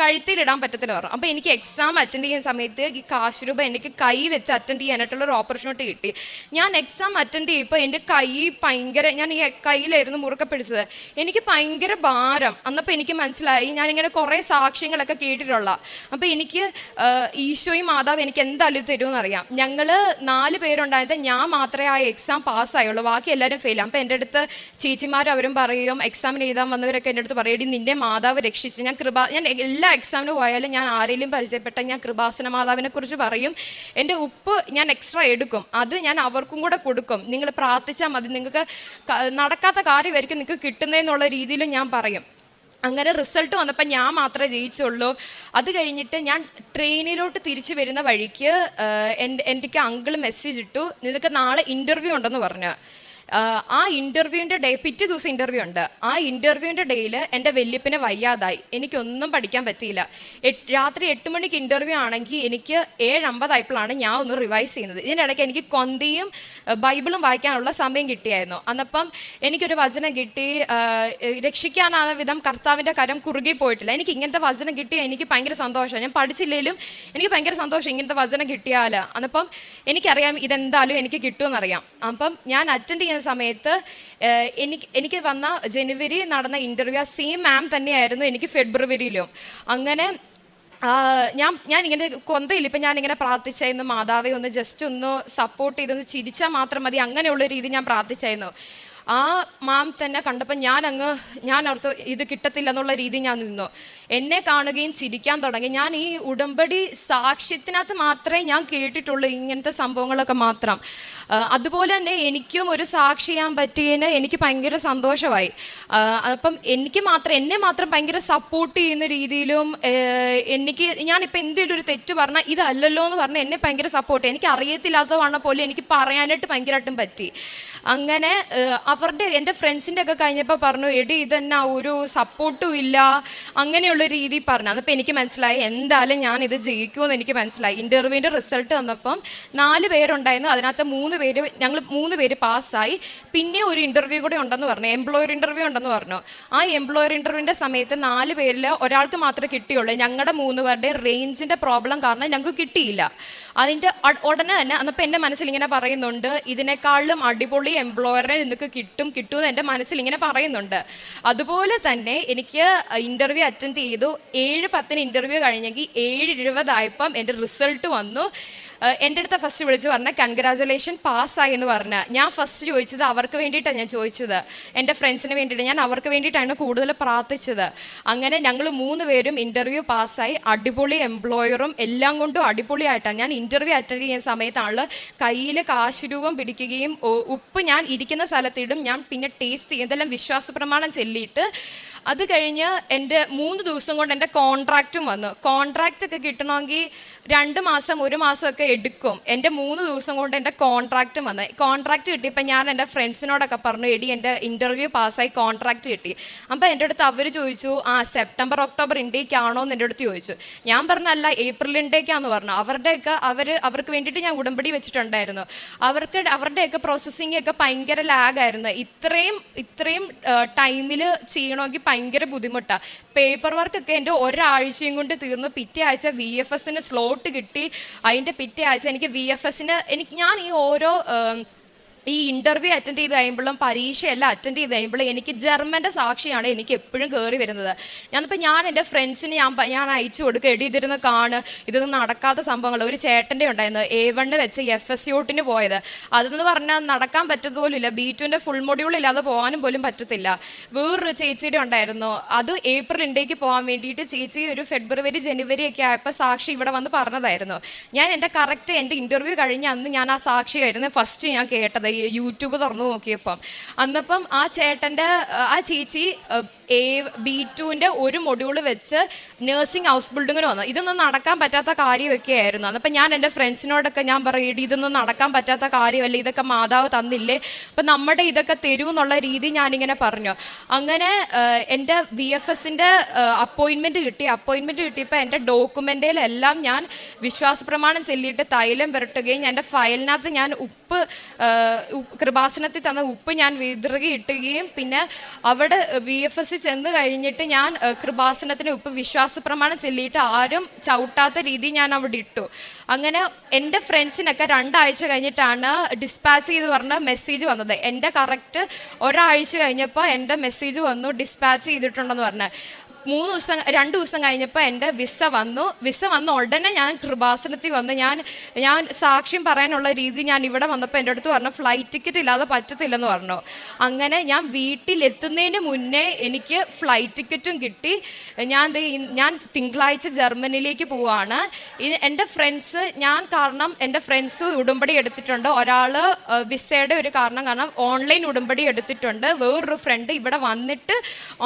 കഴുത്തിലിടാൻ പറ്റത്തില്ല പറഞ്ഞു. അപ്പം എനിക്ക് എക്സാം അറ്റൻഡ് ചെയ്യുന്ന സമയത്ത് ഈ കാശുരൂപം എനിക്ക് കൈ വെച്ച് അറ്റൻഡ് ചെയ്യാനായിട്ടുള്ള ഒരു ഓപ്പർച്യൂണിറ്റി കിട്ടി. ഞാൻ എക്സാം അറ്റൻഡ് ചെയ്യുമ്പോൾ എന്റെ കൈ ഭയങ്കര ഞാൻ ഈ കയ്യിലായിരുന്നു മുറുക്കെ പിടിച്ചത്. എനിക്ക് ഭയങ്കര ഭാരം. അന്നപ്പോൾ എനിക്ക് മനസ്സിലായി ഞാനിങ്ങനെ കുറേ സാക്ഷ്യങ്ങളൊക്കെ കേട്ടിട്ടുള്ള. അപ്പോൾ എനിക്ക് ഈശോയും മാതാവ് എനിക്ക് എന്തായാലും ഇത് തരുമെന്ന് അറിയാം ഞങ്ങൾ നാല് പേരുണ്ടായത് ഞാൻ മാത്രമേ ആ എക്സാം പാസ്സായുള്ളൂ ബാക്കി എല്ലാവരും ഫെയിൽ അപ്പോൾ എന്റെ അടുത്ത് ചേച്ചിമാർ അവരും പറയും എക്സാമിന് എഴുതാൻ വന്നവരൊക്കെ എന്റെ അടുത്ത് പറയും "എടി, നിന്റെ മാതാവ് രക്ഷിച്ച് ഞാൻ കൃപ ഞാൻ എല്ലാ എക്സാമിനും പോയാലും ഞാൻ ആരെങ്കിലും പരിചയപ്പെട്ട ഞാൻ കൃപാസന മാതാവിനെ കുറിച്ച് പറയും. എന്റെ ഉപ്പ് ഞാൻ എക്സ്ട്രാ എടുക്കും. അത് ഞാൻ അവർക്കും കൂടെ കൊടുക്കും. നിങ്ങൾ പ്രാർത്ഥിച്ചാൽ മതി. നിങ്ങൾക്ക് നടക്കാത്ത കാര്യമായിരിക്കും നിങ്ങൾക്ക് കിട്ടുന്നതെന്നുള്ള രീതിയിൽ ഞാൻ പറയും. അങ്ങനെ റിസൾട്ട് വന്നപ്പോൾ ഞാൻ മാത്രമേ ജയിച്ചുള്ളൂ. അത് കഴിഞ്ഞിട്ട് ഞാൻ ട്രെയിനിലോട്ട് തിരിച്ചു വരുന്ന വഴിക്ക് എന്റെ എനിക്ക് അങ്കിൾ മെസ്സേജ് ഇട്ടു. നിനക്ക് നാളെ ഇന്റർവ്യൂ ഉണ്ടെന്ന് പറഞ്ഞു. ആ ഇന്റർവ്യൂവിന്റെ ഡേ പിറ്റേ ദിവസം ഇന്റർവ്യൂ ഉണ്ട്. ആ ഇന്റർവ്യൂവിന്റെ ഡേയിൽ എന്റെ വല്യപ്പിനെ വയ്യാതായി. എനിക്കൊന്നും പഠിക്കാൻ പറ്റിയില്ല. രാത്രി എട്ട് മണിക്ക് ഇന്റർവ്യൂ ആണെങ്കിൽ എനിക്ക് ഏഴ് അമ്പതായപ്പോഴാണ് ഞാൻ ഒന്ന് റിവൈസ് ചെയ്യുന്നത്. ഇതിനിടയ്ക്ക് എനിക്ക് കൊന്തയും ബൈബിളും വായിക്കാനുള്ള സമയം കിട്ടിയായിരുന്നു. അന്നപ്പം എനിക്കൊരു വചനം കിട്ടി രക്ഷിക്കാനാകുന്ന വിധം കർത്താവിന്റെ കരം കുറുകി പോയിട്ടില്ല. എനിക്ക് ഇങ്ങനത്തെ വചനം കിട്ടിയാൽ എനിക്ക് ഭയങ്കര സന്തോഷമാണ്. ഞാൻ പഠിച്ചില്ലെങ്കിലും എനിക്ക് ഭയങ്കര സന്തോഷം ഇങ്ങനത്തെ വചനം കിട്ടിയാൽ. അന്നപ്പം എനിക്കറിയാം ഇതെന്തായാലും എനിക്ക് കിട്ടുമെന്നറിയാം. അപ്പം ഞാൻ അറ്റൻഡ് ചെയ്യുന്ന സമയത്ത് എനിക്ക് എനിക്ക് വന്ന ജനുവരി നടന്ന ഇന്റർവ്യൂ ആ സെയിം മാം തന്നെയായിരുന്നു എനിക്ക് ഫെബ്രുവരിയിലും അങ്ങനെ ഞാൻ ഞാൻ ഇങ്ങനെ കൊന്തയില്ല. ഇപ്പം ഞാൻ ഇങ്ങനെ പ്രാർത്ഥിച്ചായിരുന്നു മാതാവെ ഒന്ന് ജസ്റ്റ് ഒന്ന് സപ്പോർട്ട് ചെയ്തൊന്ന് ചിരിച്ചാൽ മാത്രം മതി. അങ്ങനെയുള്ള രീതി ഞാൻ പ്രാർത്ഥിച്ചായിരുന്നു. ആ മാം തന്നെ കണ്ടപ്പോൾ ഞാൻ അങ്ങ് ഞാൻ അവർക്ക് ഇത് കിട്ടത്തില്ല എന്നുള്ള രീതി ഞാൻ നിന്നു. എന്നെ കാണുകയും ചിരിക്കാൻ തുടങ്ങി. ഞാൻ ഈ ഉടമ്പടി സാക്ഷ്യത്തിനകത്ത് മാത്രമേ ഞാൻ കേട്ടിട്ടുള്ളൂ ഇങ്ങനത്തെ സംഭവങ്ങളൊക്കെ മാത്രം. അതുപോലെ തന്നെ എനിക്കും ഒരു സാക്ഷി ചെയ്യാൻ പറ്റിയതിന് എനിക്ക് ഭയങ്കര സന്തോഷമായി. അപ്പം എനിക്ക് മാത്രം എന്നെ മാത്രം ഭയങ്കര സപ്പോർട്ട് ചെയ്യുന്ന രീതിയിലും എനിക്ക് ഞാനിപ്പോൾ എന്തെങ്കിലും ഒരു തെറ്റ് പറഞ്ഞാൽ ഇതല്ലല്ലോ എന്ന് പറഞ്ഞാൽ എന്നെ ഭയങ്കര സപ്പോർട്ട് എനിക്ക് അറിയത്തില്ലാത്തതാണ് പോലും എനിക്ക് പറയാനായിട്ട് ഭയങ്കരമായിട്ടും പറ്റി. അങ്ങനെ അവരുടെ എന്റെ ഫ്രണ്ട്സിന്റെ ഒക്കെ കഴിഞ്ഞപ്പോൾ പറഞ്ഞു എടി ഇതെന്നാ ഒരു സപ്പോർട്ടും ഇല്ല. അങ്ങനെയുള്ള രീതി പറഞ്ഞു. അതപ്പോൾ എനിക്ക് മനസ്സിലായി എന്തായാലും ഞാൻ ഇത് ജയിക്കുമെന്ന് എനിക്ക് മനസ്സിലായി. ഇന്റർവ്യൂവിന്റെ റിസൾട്ട് വന്നപ്പം നാല് പേരുണ്ടായിരുന്നു. അതിനകത്ത് മൂന്ന് പേര് ഞങ്ങൾ മൂന്ന് പേര് പാസ്സായി. പിന്നെ ഒരു ഇന്റർവ്യൂ കൂടെ ഉണ്ടെന്ന് പറഞ്ഞു. എംപ്ലോയർ ഇന്റർവ്യൂ ഉണ്ടെന്ന് പറഞ്ഞു. ആ എംപ്ലോയർ ഇന്റർവ്യൂവിന്റെ സമയത്ത് നാല് പേരിൽ ഒരാൾക്ക് മാത്രമേ കിട്ടിയുള്ളൂ. ഞങ്ങളുടെ മൂന്ന് പേരുടെ റേഞ്ചിന്റെ പ്രോബ്ലം കാരണം ഞങ്ങൾക്ക് കിട്ടിയില്ല. അതിന്റെ ഉടനെ തന്നെ അന്നപ്പോൾ എന്റെ മനസ്സിൽ ഇങ്ങനെ പറയുന്നുണ്ട് ഇതിനേക്കാളും അടിപൊളി എംപ്ലോയറെ നിനക്ക് കിട്ടും കിട്ടുമെന്ന് എന്റെ മനസ്സിൽ ഇങ്ങനെ പറയുന്നുണ്ട്. അതുപോലെ തന്നെ എനിക്ക് ഇന്റർവ്യൂ അറ്റൻഡ് ചെയ്തു. ഏഴ് പത്തിന് ഇന്റർവ്യൂ കഴിഞ്ഞെങ്കിൽ ഏഴ് ഇരുപതായപ്പം എന്റെ റിസൾട്ട് വന്നു. എന്റെ അടുത്ത് ഫസ്റ്റ് വിളിച്ച് പറഞ്ഞ കൺഗ്രാചുലേഷൻ പാസ്സായി എന്ന് പറഞ്ഞ്. ഞാൻ ഫസ്റ്റ് ചോദിച്ചത് അവർക്ക് വേണ്ടിയിട്ടാണ് ഞാൻ ചോദിച്ചത്. എന്റെ ഫ്രണ്ട്സിന് വേണ്ടിയിട്ട് ഞാൻ അവർക്ക് വേണ്ടിയിട്ടാണ് കൂടുതൽ പ്രാർത്ഥിച്ചത്. അങ്ങനെ ഞങ്ങൾ മൂന്ന് പേരും ഇന്റർവ്യൂ പാസ്സായി അടിപൊളി എംപ്ലോയറും എല്ലാം കൊണ്ടും അടിപൊളിയായിട്ടാണ്. ഞാൻ ഇന്റർവ്യൂ അറ്റൻഡ് ചെയ്യുന്ന സമയത്താണ് കയ്യിൽ കാശ് രൂപം പിടിക്കുകയും ഉപ്പ് ഞാൻ ഇരിക്കുന്ന സ്ഥലത്തിടും ഞാൻ പിന്നെ ടേസ്റ്റ് ചെയ്യും ഇതെല്ലാം വിശ്വാസ പ്രമാണം ചെല്ലിയിട്ട് അത് കഴിഞ്ഞ് എന്റെ മൂന്ന് ദിവസം കൊണ്ട് എന്റെ കോൺട്രാക്റ്റും വന്നു. കോൺട്രാക്റ്റ് ഒക്കെ കിട്ടണമെങ്കിൽ രണ്ട് മാസം ഒരു മാസമൊക്കെ എടുക്കും. എന്റെ മൂന്ന് ദിവസം കൊണ്ട് എന്റെ കോൺട്രാക്റ്റും വന്നു. കോൺട്രാക്റ്റ് കിട്ടിയപ്പോൾ ഞാൻ എന്റെ ഫ്രണ്ട്സിനോടൊക്കെ പറഞ്ഞു എടി എന്റെ ഇന്റർവ്യൂ പാസ്സായി കോൺട്രാക്റ്റ് കിട്ടി. അപ്പോൾ എന്റെ അടുത്ത് അവർ ചോദിച്ചു ആ സെപ്റ്റംബർ ഒക്ടോബർ ഇന്ത്യക്കാണോ? എന്ന് എന്റെ അടുത്ത് ചോദിച്ചു. ഞാൻ പറഞ്ഞല്ല ഏപ്രിൽ ഇൻടേക്കാന്ന് പറഞ്ഞു. അവരുടെയൊക്കെ അവർ അവർക്ക് വേണ്ടിയിട്ട് ഞാൻ ഉടമ്പടി വെച്ചിട്ടുണ്ടായിരുന്നു. അവർക്ക് അവരുടെയൊക്കെ പ്രോസസ്സിംഗ് ഒക്കെ ഭയങ്കര ലാഗായിരുന്നു ഇത്രയും ഇത്രയും ടൈമിൽ ചെയ്യണമെങ്കിൽ ഭയങ്കര ബുദ്ധിമുട്ടാണ് പേപ്പർ വർക്കൊക്കെ എന്റെ ഒരാഴ്ചയും കൊണ്ട് തീർന്നു. പിറ്റേ ആഴ്ച വി എഫ് എസിന് സ്ലോട്ട് കിട്ടി. അതിന്റെ പിറ്റേ ആഴ്ച എനിക്ക് വി എഫ് എസിന് എനിക്ക് ഞാൻ ഈ ഓരോ ഈ ഇന്റർവ്യൂ അറ്റൻഡ് ചെയ്ത് കഴിയുമ്പോഴും പരീക്ഷയെല്ലാം അറ്റൻഡ് ചെയ്ത് കഴിയുമ്പോഴും എനിക്ക് ജർമ്മന്റെ സാക്ഷിയാണ് എനിക്ക് എപ്പോഴും കയറി വരുന്നത്. ഞാനിപ്പോൾ ഞാൻ എന്റെ ഫ്രണ്ട്സിന് ഞാൻ ഞാൻ അയച്ചു കൊടുക്കുക എടി ഇതിരുന്ന് കാണ് ഇതൊന്നും നടക്കാത്ത സംഭവങ്ങൾ ഒരു ചേട്ടന്റെ ഉണ്ടായിരുന്നു എ വണ്ണ് വെച്ച് എഫ് എസ് യൂട്ടിന് പോയത്. അതെന്ന് പറഞ്ഞാൽ നടക്കാൻ പറ്റത്തുപോലില്ല ബി ടുവിന്റെ ഫുൾ മൊഡ്യൂൾ ഇല്ലാതെ പോകാനും പോലും പറ്റത്തില്ല. വേറൊരു ചേച്ചിയുടെ ഉണ്ടായിരുന്നു. അത് ഏപ്രിൽ ഇൻഡേക്ക് പോകാൻ വേണ്ടിയിട്ട് ചേച്ചി ഒരു ഫെബ്രുവരി ജനുവരി ഒക്കെ ആയപ്പോൾ സാക്ഷി ഇവിടെ വന്ന് പറഞ്ഞതായിരുന്നു. ഞാൻ എന്റെ കറക്റ്റ് എന്റെ ഇന്റർവ്യൂ കഴിഞ്ഞ അന്ന് ഞാൻ ആ സാക്ഷിയായിരുന്നു. ഫസ്റ്റ് ഞാൻ കേട്ടത്. യൂട്യൂബ് തുറന്നു നോക്കിയപ്പം. അന്നപ്പം ആ ചേട്ടന്റെ ആ ചേച്ചി എ ബി ടുവിന്റെ ഒരു മൊഡ്യൂൾ വെച്ച് നേഴ്സിംഗ് ഹൗസ് ബിൽഡിങ്ങിന് വന്നു. ഇതൊന്നും നടക്കാൻ പറ്റാത്ത കാര്യമൊക്കെ ആയിരുന്നു. അന്നപ്പോൾ ഞാൻ എന്റെ ഫ്രണ്ട്സിനോടൊക്കെ ഞാൻ പറയും ഇതൊന്നും നടക്കാൻ പറ്റാത്ത കാര്യമല്ല? ഇതൊക്കെ മാതാവ് തന്നില്ലേ? അപ്പം നമ്മുടെ ഇതൊക്കെ തരൂ എന്നുള്ള രീതി ഞാനിങ്ങനെ പറഞ്ഞു. അങ്ങനെ എന്റെ വി എഫ് എസിന്റെ അപ്പോയിൻമെന്റ് കിട്ടി. അപ്പോയിൻമെന്റ് കിട്ടിയപ്പോൾ എന്റെ ഡോക്യുമെന്റിലെല്ലാം ഞാൻ വിശ്വാസ പ്രമാണം ചൊല്ലിയിട്ട് തൈലം പുരട്ടുകയും എന്റെ ഫയലിനകത്ത് ഞാൻ ഉപ്പ് കൃപാസനത്തിൽ തന്ന ഉപ്പ് ഞാൻ വിതറുകയും ഇട്ടുകയും പിന്നെ അവിടെ വി എഫ് എസ് ചെന്ന് കഴിഞ്ഞിട്ട് ഞാൻ കൃപാസനത്തിന് ഉപ്പ് വിശ്വാസ പ്രമാണം ചെല്ലിയിട്ട് ആരും ചവിട്ടാത്ത രീതി ഞാൻ അവിടെ ഇട്ടു. അങ്ങനെ എന്റെ ഫ്രണ്ട്സിനൊക്കെ രണ്ടാഴ്ച കഴിഞ്ഞിട്ടാണ് ഡിസ്പാച്ച് ചെയ്ത് പറഞ്ഞ മെസ്സേജ് വന്നത്. എന്റെ കറക്റ്റ് ഒരാഴ്ച കഴിഞ്ഞപ്പോൾ എന്റെ മെസ്സേജ് വന്നു ഡിസ്പാച്ച് ചെയ്തിട്ടുണ്ടെന്ന് പറഞ്ഞ്. മൂന്ന് ദിവസം രണ്ട് ദിവസം കഴിഞ്ഞപ്പോൾ എന്റെ വിസ വന്നു. വിസ വന്ന ഉടനെ ഞാൻ കൃപാസനത്തിൽ വന്ന്. ഞാൻ ഞാൻ സാക്ഷ്യം പറയാനുള്ള രീതി ഞാൻ ഇവിടെ വന്നപ്പോൾ എന്റെ അടുത്ത് പറഞ്ഞു ഫ്ലൈറ്റ് ടിക്കറ്റ് ഇല്ലാതെ പറ്റത്തില്ലെന്ന് പറഞ്ഞു. അങ്ങനെ ഞാൻ വീട്ടിലെത്തുന്നതിന് മുന്നേ എനിക്ക് ഫ്ലൈറ്റ് ടിക്കറ്റും കിട്ടി. ഞാൻ ഞാൻ തിങ്കളാഴ്ച ജർമ്മനിയിലേക്ക് പോവാണ്. എന്റെ ഫ്രണ്ട്സ് ഞാൻ കാരണം എന്റെ ഫ്രണ്ട്സ് ഉടമ്പടി എടുത്തിട്ടുണ്ട്. ഒരാൾ വിസയുടെ ഒരു കാരണം കാരണം ഓൺലൈൻ ഉടമ്പടി എടുത്തിട്ടുണ്ട്. വേറൊരു ഫ്രണ്ട് ഇവിടെ വന്നിട്ട്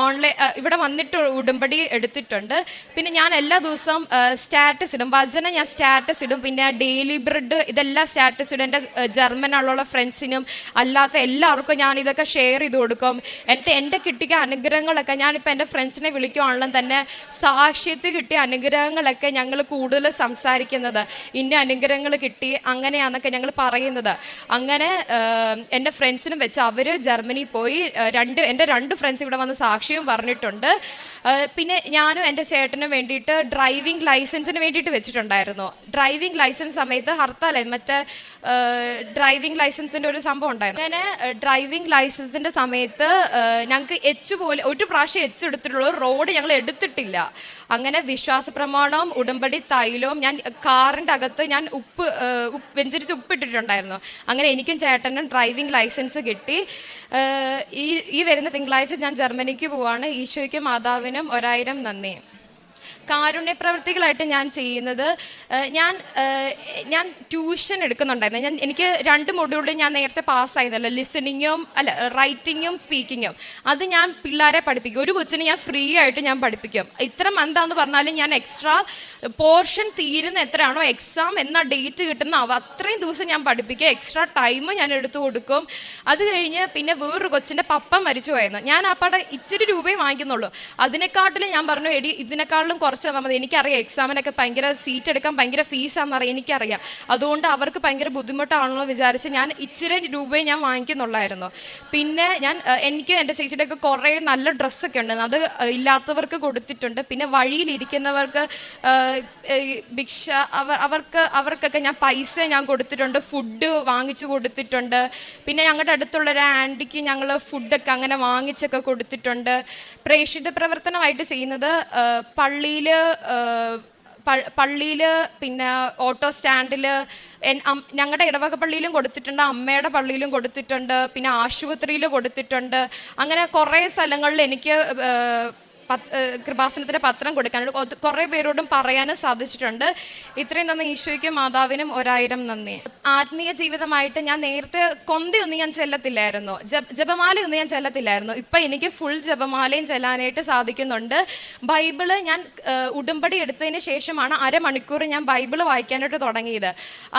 ഓൺലൈൻ ഇവിടെ വന്നിട്ട് ഉടമ്പടി എടുത്തിട്ടുണ്ട്. പിന്നെ ഞാൻ എല്ലാ ദിവസവും സ്റ്റാറ്റസ് ഇടും. വചന ഞാൻ സ്റ്റാറ്റസ് ഇടും. പിന്നെ ഡെയിലി ബ്രെഡ് ഇതെല്ലാം സ്റ്റാറ്റസ് ഇടും. എന്റെ ജർമ്മനുള്ള ഫ്രണ്ട്സിനും അല്ലാത്ത എല്ലാവർക്കും ഞാൻ ഇതൊക്കെ ഷെയർ ചെയ്ത് കൊടുക്കും. എന്റെ എന്റെ കിട്ടിയ അനുഗ്രഹങ്ങളൊക്കെ ഞാനിപ്പോൾ എന്റെ ഫ്രണ്ട്സിനെ വിളിക്കുവാണെങ്കിലും തന്നെ സാക്ഷ്യത്തിൽ കിട്ടിയ അനുഗ്രഹങ്ങളൊക്കെ ഞങ്ങൾ കൂടുതൽ സംസാരിക്കുന്നത്. ഇന്ന അനുഗ്രഹങ്ങൾ കിട്ടി അങ്ങനെയാണെന്നൊക്കെ ഞങ്ങൾ പറയുന്നത്. അങ്ങനെ എന്റെ ഫ്രണ്ട്സിനും വെച്ച് അവർ ജർമ്മനി പോയി രണ്ട് എന്റെ രണ്ട് ഫ്രണ്ട്സ് ഇവിടെ വന്ന് സാക്ഷ്യവും പറഞ്ഞിട്ടുണ്ട്. പിന്നെ ഞാനും എന്റെ ചേട്ടനും വേണ്ടിയിട്ട് ഡ്രൈവിംഗ് ലൈസൻസിന് വേണ്ടിയിട്ട് വെച്ചിട്ടുണ്ടായിരുന്നു. ഡ്രൈവിംഗ് ലൈസൻസ് സമയത്ത് ഹർത്താലായിരുന്നു മറ്റേ ഡ്രൈവിംഗ് ലൈസൻസിന്റെ ഒരു സംഭവം ഉണ്ടായിരുന്നു. അങ്ങനെ ഡ്രൈവിംഗ് ലൈസൻസിന്റെ സമയത്ത് ഞങ്ങൾക്ക് എച്ച് പോലെ ഒരു പ്രാവശ്യം എച്ച് എടുത്തിട്ടുള്ളൂ റോഡ് ഞങ്ങൾ എടുത്തിട്ടില്ല. അങ്ങനെ വിശ്വാസ പ്രമാണവും ഉടമ്പടി തൈലവും ഞാൻ കാറിന്റെ അകത്ത് ഞാൻ ഉപ്പ് വെഞ്ചരിച്ച് ഉപ്പിട്ടിട്ടുണ്ടായിരുന്നു. അങ്ങനെ എനിക്കും ചേട്ടനും ഡ്രൈവിംഗ് ലൈസൻസ് കിട്ടി. ഈ ഈ വരുന്ന തിങ്കളാഴ്ച ഞാൻ ജർമ്മനിക്ക് പോവാണ്. ഈശോയ്ക്കും മാതാവിനും ഒരായിരം നന്ദി. കാരുണ്യ പ്രവൃത്തികളായിട്ട് ഞാൻ ചെയ്യുന്നത്. ഞാൻ ഞാൻ ട്യൂഷൻ എടുക്കുന്നുണ്ടായിരുന്നു. ഞാൻ എനിക്ക് രണ്ട് മൊഡ്യൂളിൽ ഞാൻ നേരത്തെ പാസ്സായിരുന്നല്ലോ ലിസണിങ്ങും അല്ല റൈറ്റിങ്ങും സ്പീക്കിങ്ങും. അത് ഞാൻ പിള്ളേരെ പഠിപ്പിക്കും. ഒരു കൊച്ചിനെ ഞാൻ ഫ്രീ ആയിട്ട് ഞാൻ പഠിപ്പിക്കും. ഇത്ര മന്താന്ന് പറഞ്ഞാലും ഞാൻ എക്സ്ട്രാ പോർഷൻ തീരുന്ന എത്രയാണോ എക്സാം എന്ന ഡേറ്റ് കിട്ടുന്ന അവ അത്രയും ദിവസം ഞാൻ പഠിപ്പിക്കും. എക്സ്ട്രാ ടൈം ഞാൻ എടുത്തു കൊടുക്കും. അത് കഴിഞ്ഞ് പിന്നെ വേറൊരു കൊച്ചിന്റെ പപ്പ മരിച്ചു പോയിരുന്നു ഞാൻ ആ പടം ഇച്ചിരി രൂപയും വാങ്ങിക്കുന്നുള്ളൂ. അതിനെക്കാട്ടിലും ഞാൻ പറഞ്ഞു എടി ഇതിനെക്കാട്ടിലും തന്നാൽ മതി എനിക്കറിയാം. എക്സാമിനൊക്കെ ഭയങ്കര സീറ്റ് എടുക്കാൻ ഭയങ്കര ഫീസാണെന്നറിയാം എനിക്കറിയാം. അതുകൊണ്ട് അവർക്ക് ഭയങ്കര ബുദ്ധിമുട്ടാണല്ലോ വിചാരിച്ച് ഞാൻ ഇച്ചിരി രൂപയെ ഞാൻ വാങ്ങിക്കുന്നുള്ളായിരുന്നു. പിന്നെ ഞാൻ എനിക്ക് എന്റെ ചേച്ചിയുടെ ഒക്കെ കുറേ നല്ല ഡ്രസ്സൊക്കെ ഉണ്ട്. അത് ഇല്ലാത്തവർക്ക് കൊടുത്തിട്ടുണ്ട്. പിന്നെ വഴിയിലിരിക്കുന്നവർക്ക് ഭിക്ഷ അവർ അവർക്ക് അവർക്കൊക്കെ ഞാൻ പൈസ ഞാൻ കൊടുത്തിട്ടുണ്ട്. ഫുഡ് വാങ്ങിച്ചു കൊടുത്തിട്ടുണ്ട്. പിന്നെ ഞങ്ങളുടെ അടുത്തുള്ള ഒരു ആന്റിക്ക് ഞങ്ങൾ ഫുഡൊക്കെ അങ്ങനെ വാങ്ങിച്ചൊക്കെ കൊടുത്തിട്ടുണ്ട്. പ്രേക്ഷിത പ്രവർത്തനമായിട്ട് ചെയ്യുന്നത് പള്ളിയിൽ പള്ളിയിൽ പിന്നെ ഓട്ടോ സ്റ്റാൻഡിൽ ഞങ്ങളുടെ ഇടവക പള്ളിയിലും കൊടുത്തിട്ടുണ്ട് അമ്മയുടെ പള്ളിയിലും കൊടുത്തിട്ടുണ്ട് പിന്നെ ആശുപത്രിയിൽ കൊടുത്തിട്ടുണ്ട്. അങ്ങനെ കുറേ സ്ഥലങ്ങളിൽ എനിക്ക് കൃപാസനത്തിന്റെ പത്രം കൊടുക്കാനായിട്ട് കുറേ പേരോടും പറയാനും സാധിച്ചിട്ടുണ്ട്. ഇത്രയും നന്ദി. ഈശോയ്ക്കും മാതാവിനും ഒരായിരം നന്ദി. ആത്മീയ ജീവിതമായിട്ട് ഞാൻ നേരത്തെ കൊന്തിയൊന്നും ഞാൻ ചെല്ലത്തില്ലായിരുന്നു. ജപ ജപമാലയൊന്നും ഞാൻ ചെല്ലത്തില്ലായിരുന്നു. ഇപ്പം എനിക്ക് ഫുൾ ജപമാലയും ചെല്ലാനായിട്ട് സാധിക്കുന്നുണ്ട്. ബൈബിൾ ഞാൻ ഉടുമ്പടി എടുത്തതിന് ശേഷമാണ് അരമണിക്കൂർ ഞാൻ ബൈബിൾ വായിക്കാനായിട്ട് തുടങ്ങിയത്.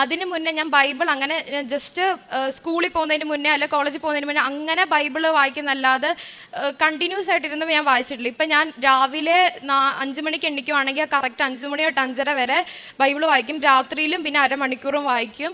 അതിന് മുന്നേ ഞാൻ ബൈബിൾ അങ്ങനെ ജസ്റ്റ് സ്കൂളിൽ പോകുന്നതിന് മുന്നേ അല്ല കോളേജിൽ പോകുന്നതിന് മുന്നേ അങ്ങനെ ബൈബിൾ വായിക്കുന്നല്ലാതെ കണ്ടിന്യൂസ് ആയിട്ടിരുന്ന് ഞാൻ വായിച്ചിട്ടില്ല. ഇപ്പം ഞാൻ രാവിലെ അഞ്ചു മണിക്ക് എണ്ണിക്കുവാണെങ്കിൽ കറക്റ്റ് അഞ്ച് മണി തൊട്ട് അഞ്ചര വരെ ബൈബിൾ വായിക്കും. രാത്രിയിലും പിന്നെ അരമണിക്കൂറും വായിക്കും.